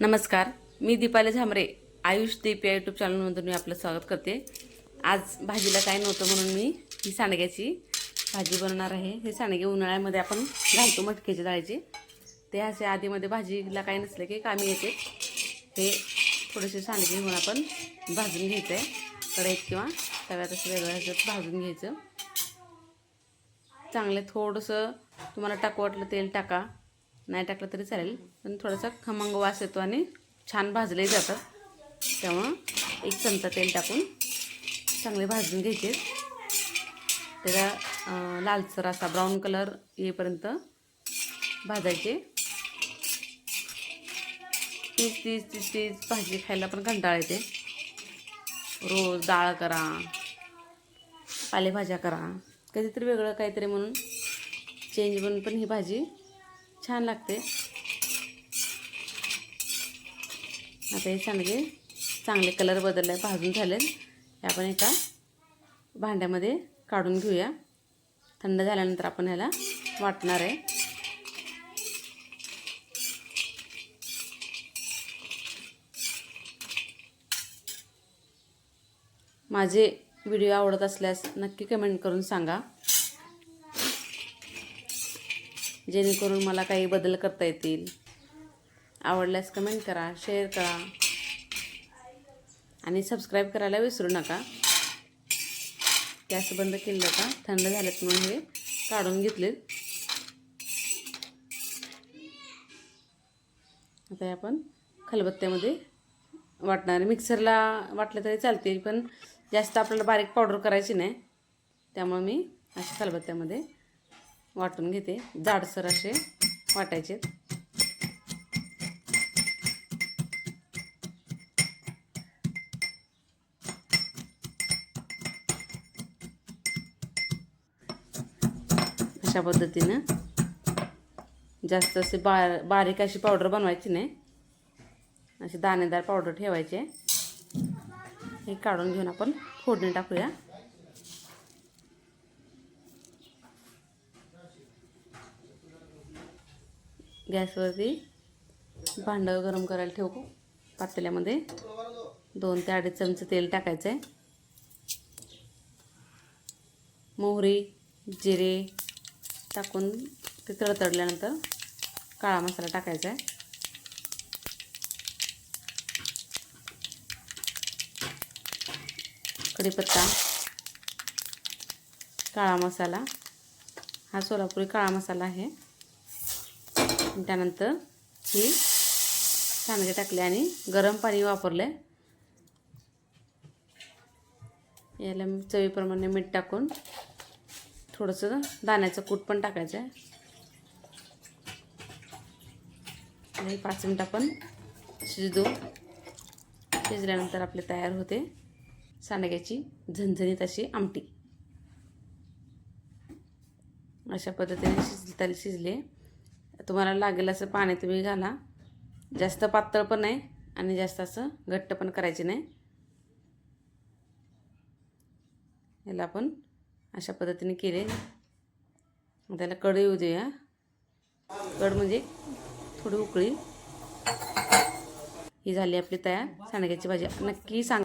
नमस्कार मी दीपाली झांबरे आयुष दीप या यूट्यूब चॅनलमधून मी आपलं स्वागत करते. आज भाजीला काय नव्हतं म्हणून मी ही सांडग्याची भाजी बनवणार आहे. हे सांडगे उन्हाळ्यामध्ये आपण घालतो मटक्याची डाळीचे. ते असे आधीमध्ये भाजीला काही नसलं की कामी येते. हे थोडेसे सांडगे घेऊन आपण भाजून घ्यायचं आहे कढईत किंवा तव्यात असं वेगळ्या ह्याच्यात भाजून घ्यायचं. चांगलं थोडंसं तुम्हाला टाकू वाटलं तेल टाका. नाही टाकलं तरी चालेल. पण थोडासा खमंग वास येतो आणि छान भाजले जातात त्यामुळं एक चमचा तेल टाकून चांगले भाजून घ्यायचे. त्याला लालसर असा ब्राऊन कलर येईपर्यंत भाजायचे. तीच तीच तीच तीच भाजी खायला पण कंटाळा येते. रोज डाळ करा पालेभाज्या करा. कधीतरी वेगळं काहीतरी म्हणून चेंज बनून पण ही भाजी छान लागते. आता हे सांडगे चांगले कलर बदलले भाजून झाले. हे आपण एका भांड्यामध्ये काढून घेऊया. थंड झाल्यानंतर आपण ह्याला वाटणार आहे. माझे व्हिडिओ आवडत असल्यास नक्की कमेंट करून सांगा. जेणेकरून मला काही बदल करता येतील. आवडल्यास कमेंट करा शेअर करा. आणि सबस्क्राईब करायला विसरू नका. गॅस बंद केलं का थंड झाल्यात म्हणून हे काढून घेतले आता हे आपण खलबत्त्यामध्ये वाटणार. मिक्सरला वाटलं तरी चालते पण जास्त आपल्याला बारीक पावडर करायची नाही. त्यामुळे मी अशा खलबत्त्यामध्ये वाटून घेते. जाडसर असे वाटायचे. अशा पद्धतीनं जास्त असे बा बारीक अशी पावडर बनवायची नाही. अशी दाणेदार पावडर ठेवायचे. हे काढून घेऊन आपण फोडणी टाकूया. गॅसवरती भांडं गरम करायला ठेवू पातेल्यामध्ये. दोन ते अडीच चमचे तेल टाकायचं आहे मोहरी जिरे टाकून ते तडतडल्यानंतर काळा मसाला टाकायचा आहे कढीपत्ता काळा मसाला. हा सोलापुरी काळा मसाला आहे. त्यानंतर ही सांडगे टाकले आणि गरम पाणी वापरले. याला चवीप्रमाणे मीठ टाकून थोडंसं दाण्याचं कूट पण टाकायचं आहे आणि पाच मिनटं आपण शिजू शिजल्यानंतर आपले तयार होते सांडग्याची झणझणीत अशी आमटी. अशा पद्धतीने शिजताना शिजले. तुम्हाला लागेल असं पाणी तुम्ही घाला. जास्त पातळ पण नाही आणि जास्त असं घट्ट पण करायचे नाही. याला आपण अशा पद्धतीने केले. त्याला कढ येऊ देऊया कढ म्हणजे थोडी उकळी. ही झाली आपली तयार. सांडग्याची भाजी. नक्की सांग.